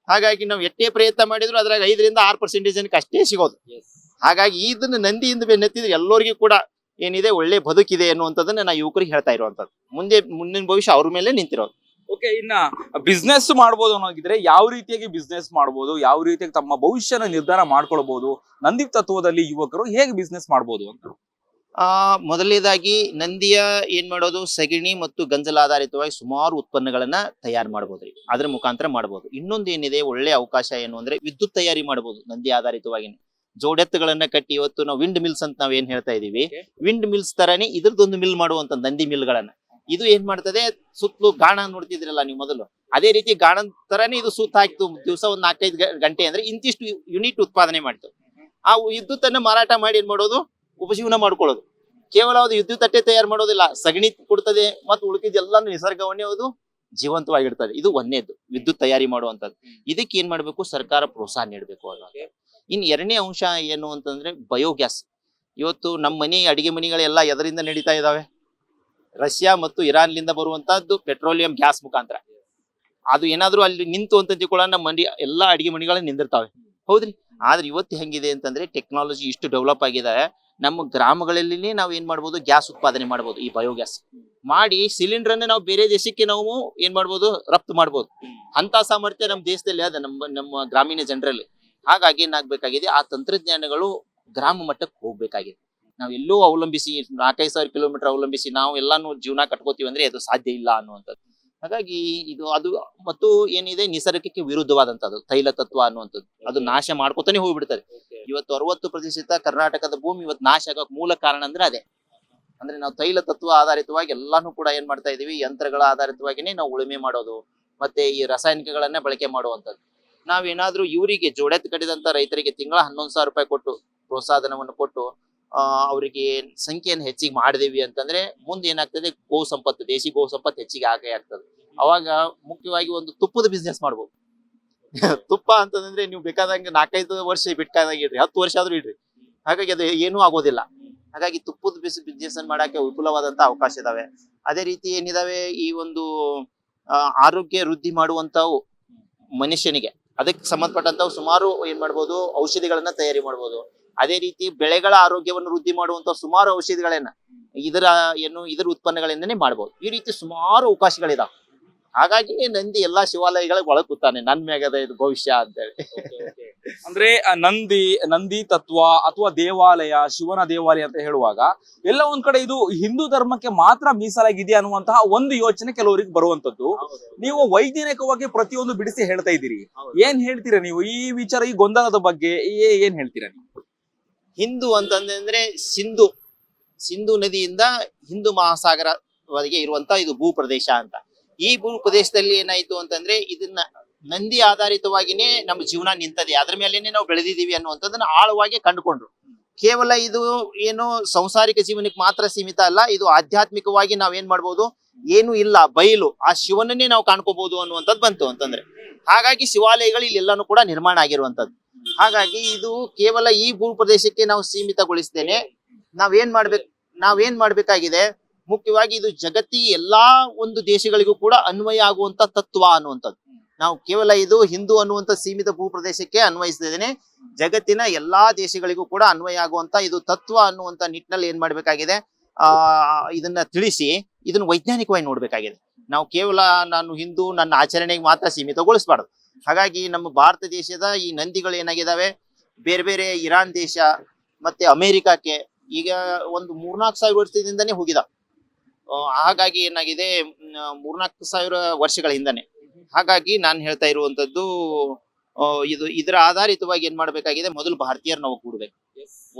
ಹಾಗಾಗಿ ನಾವು ಎಷ್ಟೇ ಪ್ರಯತ್ನ ಮಾಡಿದ್ರು ಅದ್ರಾಗ ಐದರಿಂದ ಆರು ಪರ್ಸೆಂಟೇಜ್ ಜನಕ್ಕೆ ಅಷ್ಟೇ ಸಿಗೋದು. ಹಾಗಾಗಿ ಇದನ್ನ ನಂದಿಯಿಂದ ಬೆನ್ನತ್ತಿದ್ರೆ ಎಲ್ಲರಿಗೂ ಕೂಡ ಏನಿದೆ ಒಳ್ಳೆ ಬದುಕಿದೆ ಅನ್ನುವಂಥದ್ದನ್ನ ನಾ ಯುವಕರಿಗೆ ಹೇಳ್ತಾ ಇರುವಂತದ್ದು ಮುಂದೆ ಮುಂದಿನ ಭವಿಷ್ಯ ಅವ್ರ ಮೇಲೆ ನಿಂತಿರೋದು. ಓಕೆ ಇನ್ನ ಬಿಸ್ನೆಸ್ ಮಾಡ್ಬೋದು ಅನ್ನೋದಿದ್ರೆ ಯಾವ ರೀತಿಯಾಗಿ ಬಿಸ್ನೆಸ್ ಮಾಡ್ಬೋದು ಯಾವ ರೀತಿಯಾಗಿ ತಮ್ಮ ಭವಿಷ್ಯನ ನಿರ್ಧಾರ ಮಾಡ್ಕೊಳ್ಬಹುದು ನಂದಿ ತತ್ವದಲ್ಲಿ ಯುವಕರು ಹೇಗೆ ಬಿಸ್ನೆಸ್ ಮಾಡ್ಬೋದು ಅಂತ. ಆ ಮೊದಲನೇದಾಗಿ ನಂದಿಯ ಏನ್ ಮಾಡೋದು? ಸಗಣಿ ಮತ್ತು ಗಂಜಲ ಆಧಾರಿತವಾಗಿ ಸುಮಾರು ಉತ್ಪನ್ನಗಳನ್ನ ತಯಾರು ಮಾಡ್ಬೋದ್ರಿ ಅದ್ರ ಮುಖಾಂತರ ಮಾಡ್ಬೋದು. ಇನ್ನೊಂದು ಏನಿದೆ? ಒಳ್ಳೆ ಅವಕಾಶ ಏನು ಅಂದ್ರೆ ವಿದ್ಯುತ್ ತಯಾರಿ ಮಾಡ್ಬೋದು ನಂದಿ ಆಧಾರಿತವಾಗಿ ಜೋಡೆತ್ತುಗಳನ್ನ ಕಟ್ಟಿ ಇವತ್ತು ನಾವು ವಿಂಡ್ ಮಿಲ್ಸ್ ಅಂತ ನಾವ್ ಏನ್ ಹೇಳ್ತಾ ಇದೀವಿ? ವಿಂಡ್ ಮಿಲ್ಸ್ ತರಾನೇ ಇದ್ರದ್ದೊಂದು ಮಿಲ್ ಮಾಡುವಂತ ನಂದಿ ಮಿಲ್ಗಳನ್ನ ಇದು ಏನ್ ಮಾಡ್ತದೆ? ಸುತ್ತಲೂ ಗಾಣ ನೋಡ್ತಿದ್ರಲ್ಲ ನೀವು ಮೊದಲು. ಅದೇ ರೀತಿ ಗಾಣ ತರಾನೇ ಇದು ಸುತ್ತ ಹಾಕ್ತು ದಿವಸ ಒಂದ್ ನಾಲ್ಕೈದು ಗಂಟೆ ಅಂದ್ರೆ ಇಂತಿಷ್ಟು ಯೂನಿಟ್ ಉತ್ಪಾದನೆ ಮಾಡ್ತು. ಆ ವಿದ್ಯುತ್ತನ್ನ ಮಾರಾಟ ಮಾಡಿ ಏನ್ ಮಾಡೋದು? ಉಪಜೀವನ ಮಾಡ್ಕೊಳ್ಳೋದು. ಕೇವಲ ಅದು ವಿದ್ಯುತ್ ಅಟ್ಟೆ ತಯಾರು ಮಾಡೋದಿಲ್ಲ. ಸಗಣಿ ಕೊಡ್ತದೆ ಮತ್ತು ಉಳಿದಿದ್ದೆಲ್ಲಾನು ನಿಸರ್ಗವನ್ನೇ ಅದು ಜೀವಂತವಾಗಿಡ್ತದೆ. ಇದು ಒಂದೇದು ವಿದ್ಯುತ್ ತಯಾರಿ ಮಾಡುವಂತದ್ದು ಇದಕ್ಕೆ ಏನ್ ಮಾಡ್ಬೇಕು? ಸರ್ಕಾರ ಪ್ರೋತ್ಸಾಹ ನೀಡಬೇಕು ಅನ್ನೋದು ಇನ್ ಎರಡನೇ ಅಂಶ ಏನು ಅಂತಂದ್ರೆ ಬಯೋಗ್ಯಾಸ್ ಇವತ್ತು ನಮ್ಮ ಮನೆ ಅಡಿಗೆ ಮನೆಗಳೆಲ್ಲ ಎದರಿಂದ ನಡೀತಾ ಇದಾವೆ? ರಷ್ಯಾ ಮತ್ತು ಇರಾನ್ಲಿಂದ ಬರುವಂತಹದ್ದು ಪೆಟ್ರೋಲಿಯಂ ಗ್ಯಾಸ್ ಮುಖಾಂತರ. ಅದು ಏನಾದ್ರೂ ಅಲ್ಲಿ ನಿಂತು ಅಂತ ಕೂಡ ನಮ್ಮ ಮನೆ ಎಲ್ಲಾ ಅಡಿಗೆ ಮನೆಗಳನ್ನ ನಿಂದಿರ್ತಾವೆ. ಹೌದ್ರಿ? ಆದ್ರೆ ಇವತ್ತು ಹೆಂಗಿದೆ ಅಂತಂದ್ರೆ ಟೆಕ್ನಾಲಜಿ ಇಷ್ಟು ಡೆವಲಪ್ ಆಗಿದೆ. ನಮ್ಮ ಗ್ರಾಮಗಳಲ್ಲಿ ನಾವು ಏನ್ ಮಾಡ್ಬೋದು? ಗ್ಯಾಸ್ ಉತ್ಪಾದನೆ ಮಾಡ್ಬೋದು ಈ ಬಯೋಗ್ಯಾಸ್ ಮಾಡಿ ಸಿಲಿಂಡರ್ ಅನ್ನ ನಾವು ಬೇರೆ ದೇಶಕ್ಕೆ ನಾವು ಏನ್ ಮಾಡ್ಬೋದು? ರಫ್ತು ಮಾಡ್ಬೋದು. ಅಂತ ಸಾಮರ್ಥ್ಯ ನಮ್ಮ ದೇಶದಲ್ಲಿ ಅದ, ನಮ್ಮ ನಮ್ಮ ಗ್ರಾಮೀಣ ಜನರಲ್ಲಿ. ಹಾಗಾಗಿ ಏನಾಗ್ಬೇಕಾಗಿದೆ ಆ ತಂತ್ರಜ್ಞಾನಗಳು ಗ್ರಾಮ ಮಟ್ಟಕ್ಕೆ ಹೋಗ್ಬೇಕಾಗಿದೆ. ನಾವು ಎಲ್ಲೂ ಅವಲಂಬಿಸಿ ನಾಲ್ಕೈದು ಸಾವಿರ ಕಿಲೋಮೀಟರ್ ಅವಲಂಬಿಸಿ ನಾವು ಎಲ್ಲಾನು ಜೀವನ ಕಟ್ಕೋತೀವಿ ಅಂದ್ರೆ ಅದು ಸಾಧ್ಯ ಇಲ್ಲ ಅನ್ನುವಂಥದ್ದು. ಹಾಗಾಗಿ ಇದು ಅದು ಮತ್ತು ಏನಿದೆ, ನಿಸರ್ಗಕ್ಕೆ ವಿರುದ್ಧವಾದಂತದ್ದು ತೈಲ ತತ್ವ ಅನ್ನುವಂಥದ್ದು. ಅದು ನಾಶ ಮಾಡ್ಕೋತಾನೆ ಹೋಗ್ಬಿಡ್ತಾರೆ. ಇವತ್ತು ಅರವತ್ತು ಪ್ರತಿಶತ ಕರ್ನಾಟಕದ ಭೂಮಿ ಇವತ್ತು ನಾಶ ಆಗೋಕ್ ಮೂಲ ಕಾರಣ ಅಂದ್ರೆ ಅದೇ. ಅಂದ್ರೆ ನಾವು ತೈಲ ತತ್ವ ಆಧಾರಿತವಾಗಿ ಎಲ್ಲಾನು ಕೂಡ ಏನ್ ಮಾಡ್ತಾ ಇದೀವಿ, ಯಂತ್ರಗಳ ಆಧಾರಿತವಾಗಿನೇ ನಾವು ಉಳುಮೆ ಮಾಡೋದು, ಮತ್ತೆ ಈ ರಾಸಾಯನಿಕಗಳನ್ನ ಬಳಕೆ ಮಾಡುವಂಥದ್ದು. ನಾವೇನಾದ್ರೂ ಇವರಿಗೆ ಜೋಡೆತ್ ಕಟ್ಟಿದಂತ ರೈತರಿಗೆ ತಿಂಗಳ ಹನ್ನೊಂದು ಸಾವಿರ ರೂಪಾಯಿ ಕೊಟ್ಟು ಪ್ರೋತ್ಸಾಹನವನ್ನು ಕೊಟ್ಟು ಅವರಿಗೆ ಸಂಖ್ಯೆಯನ್ನು ಹೆಚ್ಚಿಗೆ ಮಾಡಿದೀವಿ ಅಂತಂದ್ರೆ ಮುಂದೆ ಏನಾಗ್ತದೆ ಗೋ ಸಂಪತ್ತು, ದೇಶಿ ಗೋ ಸಂಪತ್ತು ಹೆಚ್ಚಿಗೆ ಆಗೇ ಆಗ್ತದೆ. ಅವಾಗ ಮುಖ್ಯವಾಗಿ ಒಂದು ತುಪ್ಪದ ಬಿಸ್ನೆಸ್ ಮಾಡ್ಬೋದು. ತುಪ್ಪ ಅಂತಂದ್ರೆ ನೀವು ಬೇಕಾದಂಗೆ ನಾಲ್ಕೈದು ವರ್ಷ ಬಿಟ್ಟಾದಾಗ ಇಡ್ರಿ, ಹತ್ತು ವರ್ಷ ಆದ್ರೂ ಇಡ್ರಿ. ಹಾಗಾಗಿ ಅದು ಏನೂ ಆಗೋದಿಲ್ಲ. ಹಾಗಾಗಿ ತುಪ್ಪದ ಬಿಸ್ ಬಿಸ್ನೆಸ್ ಮಾಡಕ್ಕೆ ವಿಪುಲವಾದಂತಹ ಅವಕಾಶ ಇದಾವೆ. ಅದೇ ರೀತಿ ಏನಿದಾವೆ, ಈ ಒಂದು ಆರೋಗ್ಯ ವೃದ್ಧಿ ಮಾಡುವಂತವು ಮನುಷ್ಯನಿಗೆ. ಅದಕ್ಕೆ ಸಂಬಂಧಪಟ್ಟಂತವು ಸುಮಾರು ಏನ್ ಮಾಡ್ಬೋದು, ಔಷಧಿಗಳನ್ನ ತಯಾರಿ ಮಾಡ್ಬೋದು. ಅದೇ ರೀತಿ ಬೆಳೆಗಳ ಆರೋಗ್ಯವನ್ನು ವೃದ್ಧಿ ಮಾಡುವಂತ ಸುಮಾರು ಔಷಧಿಗಳನ್ನ ಇದರ ಏನು ಇದರ ಉತ್ಪನ್ನಗಳಿಂದನೇ ಮಾಡ್ಬೋದು. ಈ ರೀತಿ ಸುಮಾರು ಅವಕಾಶಗಳಿದಾವೆ. ಹಾಗಾಗಿ ನಂದಿ ಎಲ್ಲಾ ಶಿವಾಲಯಗಳಿಗೆ ಒಳಗ್ ಕೂತಾನೆ. ನನ್ ಮೇಗದ ಇದು ಭವಿಷ್ಯ ಅಂತೇಳಿ. ಅಂದ್ರೆ ನಂದಿ ನಂದಿ ತತ್ವ ಅಥವಾ ದೇವಾಲಯ ಶಿವನ ದೇವಾಲಯ ಅಂತ ಹೇಳುವಾಗ ಎಲ್ಲ ಒಂದ್ ಕಡೆ ಇದು ಹಿಂದೂ ಧರ್ಮಕ್ಕೆ ಮಾತ್ರ ಮೀಸಲಾಗಿದೆ ಅನ್ನುವಂತಹ ಒಂದು ಯೋಚನೆ ಕೆಲವರಿಗೆ ಬರುವಂತದ್ದು. ನೀವು ವೈಜ್ಞಾನಿಕವಾಗಿ ಪ್ರತಿಯೊಂದು ಬಿಡಿಸಿ ಹೇಳ್ತಾ ಇದ್ದೀರಿ. ಏನ್ ಹೇಳ್ತೀರಾ ನೀವು? ಈ ವಿಚಾರ ಈ ಗೊಂದಲದ ಬಗ್ಗೆ ಏನ್ ಹೇಳ್ತೀರಾ ನೀವು? ಹಿಂದೂ ಅಂತಂದ್ರೆ ಸಿಂಧು ಸಿಂಧು ನದಿಯಿಂದ ಹಿಂದೂ ಮಹಾಸಾಗರವರೆಗೆ ಇರುವಂತ ಇದು ಭೂ ಪ್ರದೇಶ ಅಂತ. ಈ ಭೂ ಪ್ರದೇಶದಲ್ಲಿ ಏನಾಯ್ತು ಅಂತಂದ್ರೆ ಇದನ್ನ ನಂದಿ ಆಧಾರಿತವಾಗಿನೇ ನಮ್ಮ ಜೀವನ ನಿಂತದೆ. ಅದ್ರ ಮೇಲೇನೆ ನಾವು ಬೆಳೆದಿದೀವಿ ಅನ್ನುವಂಥದ್ದನ್ನ ಆಳವಾಗಿ ಕಂಡುಕೊಂಡ್ರು. ಕೇವಲ ಇದು ಏನು ಸಂಸಾರಿಕ ಜೀವನಕ್ಕೆ ಮಾತ್ರ ಸೀಮಿತ ಅಲ್ಲ, ಇದು ಆಧ್ಯಾತ್ಮಿಕವಾಗಿ ನಾವೇನ್ ಮಾಡ್ಬೋದು? ಏನು ಇಲ್ಲ, ಬಯಲು, ಆ ಶಿವನನ್ನೇ ನಾವು ಕಾಣ್ಕೋಬಹುದು ಅನ್ನುವಂಥದ್ದು ಬಂತು ಅಂತಂದ್ರೆ. ಹಾಗಾಗಿ ಶಿವಾಲಯಗಳು ಇಲ್ಲೆಲ್ಲಾನು ಕೂಡ ನಿರ್ಮಾಣ ಆಗಿರುವಂತದ್ದು ಹಾಗಾಗಿ ಇದು ಕೇವಲ ಈ ಭೂ ಪ್ರದೇಶಕ್ಕೆ ನಾವು ಸೀಮಿತಗೊಳಿಸ್ತೇನೆ ನಾವೇನ್ ಮಾಡ್ಬೇಕು, ನಾವೇನ್ ಮಾಡ್ಬೇಕಾಗಿದೆ? ಮುಖ್ಯವಾಗಿ ಇದು ಜಗತ್ತಿ ಎಲ್ಲಾ ಒಂದು ದೇಶಗಳಿಗೂ ಕೂಡ ಅನ್ವಯ ಆಗುವಂತ ತತ್ವ ಅನ್ನುವಂಥದ್ದು. ನಾವು ಕೇವಲ ಇದು ಹಿಂದೂ ಅನ್ನುವಂಥ ಸೀಮಿತ ಭೂ ಪ್ರದೇಶಕ್ಕೆ ಅನ್ವಯಿಸಿದ್ದೇನೆ ಜಗತ್ತಿನ ಎಲ್ಲಾ ದೇಶಗಳಿಗೂ ಕೂಡ ಅನ್ವಯ ಆಗುವಂತ ಇದು ತತ್ವ ಅನ್ನುವಂಥ ನಿಟ್ಟಿನಲ್ಲಿ ಏನ್ ಮಾಡ್ಬೇಕಾಗಿದೆ? ಆ, ಇದನ್ನ ತಿಳಿಸಿ, ಇದನ್ನ ವೈಜ್ಞಾನಿಕವಾಗಿ ನೋಡ್ಬೇಕಾಗಿದೆ. ನಾವು ಕೇವಲ ನಾನು ಹಿಂದೂ ನನ್ನ ಆಚರಣೆಗೆ ಮಾತ್ರ ಸೀಮಿತಗೊಳಿಸಬಾರ್ದು. ಹಾಗಾಗಿ ನಮ್ಮ ಭಾರತ ದೇಶದ ಈ ನಂದಿಗಳು ಏನಾಗಿದಾವೆ? ಬೇರೆ ಬೇರೆ ಇರಾನ್ ದೇಶ ಮತ್ತೆ ಅಮೇರಿಕಾಕ್ಕೆ ಈಗ ಒಂದು ಮೂರ್ನಾಲ್ಕು ಸಾವಿರ ವರ್ಷದಿಂದನೇ ಹೋಗಿದ ಹಾಗಾಗಿ ಏನಾಗಿದೆ? ಮೂರ್ನಾಲ್ಕು ಸಾವಿರ ವರ್ಷಗಳ ಹಿಂದನೆ ಹಾಗಾಗಿ ನಾನು ಹೇಳ್ತಾ ಇರುವಂತದ್ದು ಇದು ಇದರ ಆಧಾರಿತವಾಗಿ ಏನ್ ಮಾಡ್ಬೇಕಾಗಿದೆ? ಮೊದಲು ಭಾರತೀಯರನ್ನ ಒಗ್ಗೂಡ್ಬೇಕು.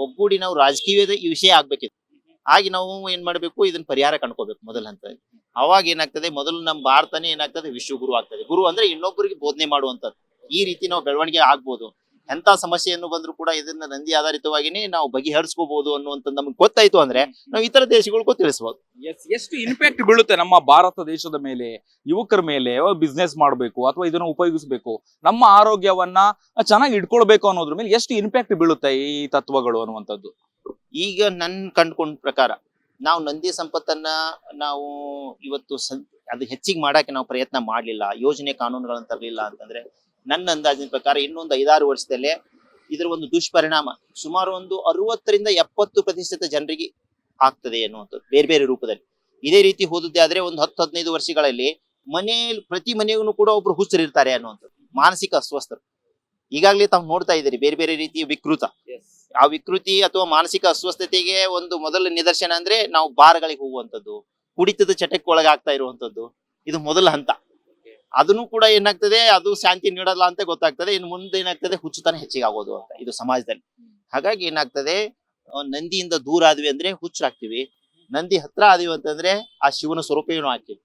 ಒಗ್ಗೂಡಿ ನಾವು ರಾಜಕೀಯದ ಈ ವಿಷಯ ಆಗ್ಬೇಕಿತ್ತು. ಆಗಿ ನಾವು ಏನ್ ಮಾಡ್ಬೇಕು? ಇದನ್ನ ಪರಿಹಾರ ಕಂಡ್ಕೋಬೇಕು ಮೊದಲ ಹಂತ ಅವಾಗ ಏನಾಗ್ತದೆ? ಮೊದಲು ನಮ್ಮ ಭಾರತನೇ ಏನಾಗ್ತದೆ? ವಿಶ್ವಗುರು ಆಗ್ತದೆ. ಗುರು ಅಂದ್ರೆ ಇನ್ನೊಬ್ಬರಿಗೆ ಬೋಧನೆ ಮಾಡುವಂಥದ್ದು. ಈ ರೀತಿ ನಾವು ಬೆಳವಣಿಗೆ ಆಗ್ಬೋದು. ಎಂತ ಸಮಸ್ಯೆಯನ್ನು ಬಂದ್ರು ಕೂಡ ಇದನ್ನ ನಂದಿ ಆಧಾರಿತವಾಗಿನೇ ನಾವು ಬಗೆಹರಿಸ್ಕೋಬಹುದು ಅನ್ನುವಂಥದ್ದು ನಮ್ಗೆ ಗೊತ್ತಾಯ್ತು ಅಂದ್ರೆ ನಾವು ಇತರ ದೇಶಗಳಿಗೂ ತಿಳಿಸ್ಬೋದು. ಎಸ್ ಎಷ್ಟು ಇಂಪ್ಯಾಕ್ಟ್ ಬೀಳುತ್ತೆ ನಮ್ಮ ಭಾರತ ದೇಶದ ಮೇಲೆ ಯುವಕರ ಮೇಲೆ ಬಿಸ್ನೆಸ್ ಮಾಡಬೇಕು ಅಥವಾ ಇದನ್ನ ಉಪಯೋಗಿಸಬೇಕು? ನಮ್ಮ ಆರೋಗ್ಯವನ್ನ ಚೆನ್ನಾಗಿ ಇಟ್ಕೊಳ್ಬೇಕು ಅನ್ನೋದ್ರ ಮೇಲೆ ಎಷ್ಟು ಇಂಪ್ಯಾಕ್ಟ್ ಬೀಳುತ್ತೆ ಈ ತತ್ವಗಳು ಅನ್ನುವಂಥದ್ದು? ಈಗ ನನ್ ಕಂಡ್ಕೊಂಡ ಪ್ರಕಾರ ನಾವು ನಂದಿ ಸಂಪತ್ತನ್ನ ನಾವು ಇವತ್ತು ಅದು ಹೆಚ್ಚಿಗೆ ಮಾಡಕ್ಕೆ ನಾವು ಪ್ರಯತ್ನ ಮಾಡಲಿಲ್ಲ. ಯೋಜನೆ ಕಾನೂನುಗಳನ್ನು ತರಲಿಲ್ಲ ಅಂತಂದ್ರೆ ನನ್ನ ಅಂದಾಜಿನ ಪ್ರಕಾರ ಇನ್ನೊಂದು ಐದಾರು ವರ್ಷದಲ್ಲೇ ಇದರ ಒಂದು ದುಷ್ಪರಿಣಾಮ ಸುಮಾರು ಒಂದು ಅರವತ್ತರಿಂದ ಎಪ್ಪತ್ತು ಪ್ರತಿಶತ ಜನರಿಗೆ ಆಗ್ತದೆ ಅನ್ನುವಂಥದ್ದು ಬೇರೆ ಬೇರೆ ರೂಪದಲ್ಲಿ. ಇದೇ ರೀತಿ ಹೋದದ್ದೇ ಆದ್ರೆ ಒಂದು ಹತ್ತು, ಹದಿನೈದು ವರ್ಷಗಳಲ್ಲಿ ಮನೆಯಲ್ಲಿ ಪ್ರತಿ ಮನೆಗೂ ಕೂಡ ಒಬ್ರು ಹುಚ್ಚರಿರ್ತಾರೆ ಅನ್ನುವಂಥದ್ದು, ಮಾನಸಿಕ ಅಸ್ವಸ್ಥರು. ಈಗಾಗಲೇ ತಾವು ನೋಡ್ತಾ ಇದ್ದೀರಿ, ಬೇರೆ ಬೇರೆ ರೀತಿಯ ವಿಕೃತ. ಆ ವಿಕೃತಿ ಅಥವಾ ಮಾನಸಿಕ ಅಸ್ವಸ್ಥತೆಗೆ ಒಂದು ಮೊದಲ ನಿದರ್ಶನ ಅಂದ್ರೆ ನಾವು ಬಾರ್ಗಳಿಗೆ ಹೋಗುವಂತದ್ದು ಕುಡಿತದ ಚಟಕ್ಕೆ ಒಳಗಾಗ್ತಾ ಇರುವಂತದ್ದು ಇದು ಮೊದಲ ಹಂತ. ಅದನ್ನು ಕೂಡ ಏನಾಗ್ತದೆ, ಅದು ಶಾಂತಿ ನೀಡಲ್ಲ ಅಂತ ಗೊತ್ತಾಗ್ತದೆ. ಇನ್ನು ಮುಂದೆ ಏನಾಗ್ತದೆ, ಹುಚ್ಚುತನ ಹೆಚ್ಚಿಗೆ ಆಗೋದು ಅಂತ ಇದು ಸಮಾಜದಲ್ಲಿ. ಹಾಗಾಗಿ ಏನಾಗ್ತದೆ ನಂದಿಯಿಂದ ದೂರ ಆದ್ವಿ ಅಂದ್ರೆ ಹುಚ್ಚರಾಗ್ತೀವಿ. ನಂದಿ ಹತ್ರ ಆದಿವಿ ಅಂತಂದ್ರೆ ಆ ಶಿವನ ಸ್ವರೂಪ ಏನು ಆಗ್ತೀವಿ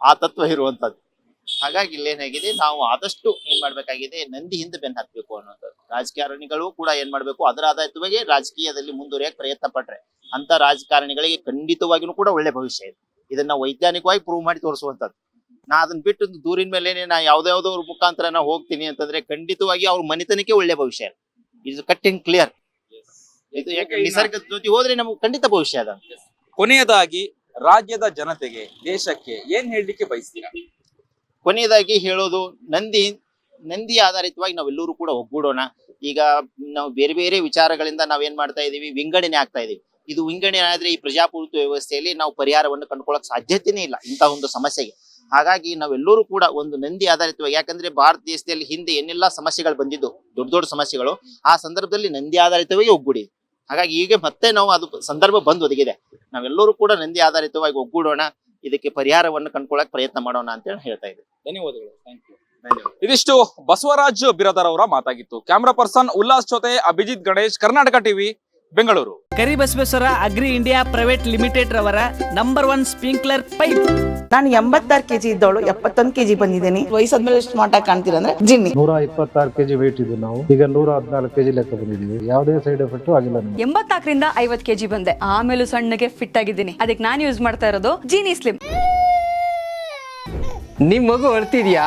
ಆ ತತ್ವ ಇರುವಂತದ್ದು ಹಾಗಾಗಿ ಇಲ್ಲಿ ಏನಾಗಿದೆ ನಾವು ಆದಷ್ಟು ಏನ್ ಮಾಡ್ಬೇಕಾಗಿದೆ ನಂದಿ ಹಿಂದೆ ಬೆನ್ ಹತ್ಬೇಕು ಅನ್ನೋಂಥದ್ದು ರಾಜಕಾರಣಿಗಳು ಕೂಡ ಏನ್ ಮಾಡ್ಬೇಕು? ಅದರ ಆದಾಯತ್ವಾಗಿ ರಾಜಕೀಯದಲ್ಲಿ ಮುಂದುವರಿಯಕ್ಕೆ ಪ್ರಯತ್ನ ಪಟ್ರೆ. ಅಂತ ರಾಜಕಾರಣಿಗಳಿಗೆ ಖಂಡಿತವಾಗಿಯೂ ಕೂಡ ಒಳ್ಳೆ ಭವಿಷ್ಯ ಇದೆ. ಇದನ್ನ ವೈಜ್ಞಾನಿಕವಾಗಿ ಪ್ರೂವ್ ಮಾಡಿ ತೋರಿಸುವಂತದ್ದು ನಾ ಅದನ್ನ ಬಿಟ್ಟು ದೂರಿನ ಮೇಲೇನೆ ನಾ ಯಾವ್ದಾವ್ದವ್ರ ಮುಖಾಂತರ ನಾ ಹೋಗ್ತೀನಿ ಅಂತಂದ್ರೆ ಖಂಡಿತವಾಗಿ ಅವ್ರ ಮನೆತನಕ್ಕೆ ಒಳ್ಳೆ ಭವಿಷ್ಯ ಇದೆ. ಇದು ಕಟ್ ಅಂಡ್ ಕ್ಲಿಯರ್ ಇದು ನಿಸರ್ಗದ ಜೊತೆ ಹೋದ್ರೆ ನಮ್ಗೆ ಖಂಡಿತ ಭವಿಷ್ಯ ಅದ ಕೊನೆಯದಾಗಿ ರಾಜ್ಯದ ಜನತೆಗೆ ದೇಶಕ್ಕೆ ಏನ್ ಹೇಳಲಿಕ್ಕೆ ಬಯಸ್ತೀರಾ? ಕೊನೆಯದಾಗಿ ಹೇಳೋದು ನಂದಿ ನಂದಿ ಆಧಾರಿತವಾಗಿ ನಾವೆಲ್ಲರೂ ಕೂಡ ಒಗ್ಗೂಡೋಣ. ಈಗ ನಾವು ಬೇರೆ ಬೇರೆ ವಿಚಾರಗಳಿಂದ ನಾವೇನ್ ಮಾಡ್ತಾ ಇದೀವಿ? ವಿಂಗಡಣೆ ಆಗ್ತಾ ಇದೀವಿ. ಇದು ವಿಂಗಡಣೆ ಆದ್ರೆ ಈ ಪ್ರಜಾಪ್ರಭುತ್ವ ವ್ಯವಸ್ಥೆಯಲ್ಲಿ ನಾವು ಪರಿಹಾರವನ್ನು ಕಂಡುಕೊಳ್ಳಕ್ ಸಾಧ್ಯತೆನೇ ಇಲ್ಲ ಇಂತಹ ಒಂದು ಸಮಸ್ಯೆಗೆ. ಹಾಗಾಗಿ ನಾವೆಲ್ಲರೂ ಕೂಡ ಒಂದು ನಂದಿ ಆಧಾರಿತವಾಗಿ, ಯಾಕಂದ್ರೆ ಭಾರತ ದೇಶದಲ್ಲಿ ಹಿಂದೆ ಏನೆಲ್ಲಾ ಸಮಸ್ಯೆಗಳು ಬಂದಿದ್ದು, ದೊಡ್ಡ ದೊಡ್ಡ ಸಮಸ್ಯೆಗಳು, ಆ ಸಂದರ್ಭದಲ್ಲಿ ನಂದಿ ಆಧಾರಿತವಾಗಿ ಒಗ್ಗೂಡಿ. ಹಾಗಾಗಿ ಈಗ ಮತ್ತೆ ನಾವು ಅದು ಸಂದರ್ಭ ಬಂದು ಒದಗಿದೆ. ನಾವೆಲ್ಲರೂ ಕೂಡ ನಂದಿ ಆಧಾರಿತವಾಗಿ ಒಗ್ಗೂಡೋಣ. ಇದಕ್ಕೆ ಪರಿಹಾರವನ್ನು ಕಂಡುಕೊಳ್ಳಕ್ ಪ್ರಯತ್ನ ಮಾಡೋಣ ಅಂತ ಹೇಳಿ ಹೇಳ್ತಾ ಇದ್ದೀವಿ ಧನ್ಯವಾದಗಳು. ಇದಿಷ್ಟು ಬಸವರಾಜ್ ಬಿರದರ್ ಅವರ ಮಾತಾಗಿತ್ತು. ಕ್ಯಾಮ್ರಾ ಪರ್ಸನ್ ಉಲ್ಲಾಸ್ ಜೊತೆ Abhijit Ganesh Karnataka TV Bengaluru. Karibasaveshwara agri India private limited ರವರ ನಂಬರ್ ಒನ್ ಸ್ಪ್ರಿಂಕ್ಲರ್ ಪೈಪ್. ನಾನು ಎಂಬತ್ತಾರು ಕೆಜಿ ಇದ್ದವಳು ಎಪ್ಪತ್ತೊಂದು ಕೆಜಿ ಬಂದಿದ್ದೀನಿ. ವಯಸ್ಸಾದ್ಮೇಲೆ ಸ್ಮಾರ್ಟ್ ಆಗಿ ಕಾಣ್ತೀರ ಅಂದ್ರೆ ಜಿನ್ನಿ. ನೂರ ಇಪ್ಪತ್ತಾರು ಕೆಜಿ ವೇಟ್ ಇದ್ದು ನಾವು. ಈಗ ನೂರ ಹದಿನಾಲ್ಕು ಕೆಜಿ ಲೆಕ್ಕ ಬಂದಿದ್ದೀವಿ. ಯಾವುದೇ ಸೈಡ್ ಎಫೆಕ್ಟ್ ಆಗಿಲ್ಲ ಎಂಬತ್ತಾಕರಿಂದ ಎಂಬತ್ನಾಲ್ಕರಿಂದ ಐವತ್ ಕೆಜಿ ಬಂದೆ. ಆಮೇಲೆ ಸಣ್ಣಗೆ ಫಿಟ್ ಆಗಿದ್ದೀನಿ. ಅದಕ್ಕೆ ನಾನು ಯೂಸ್ ಮಾಡ್ತಾ ಇರೋದು ಜೀನಿ ಸ್ಲಿಮ್ ನಿಮ್ ಮಗು ಅಳ್ತಿದ್ಯಾ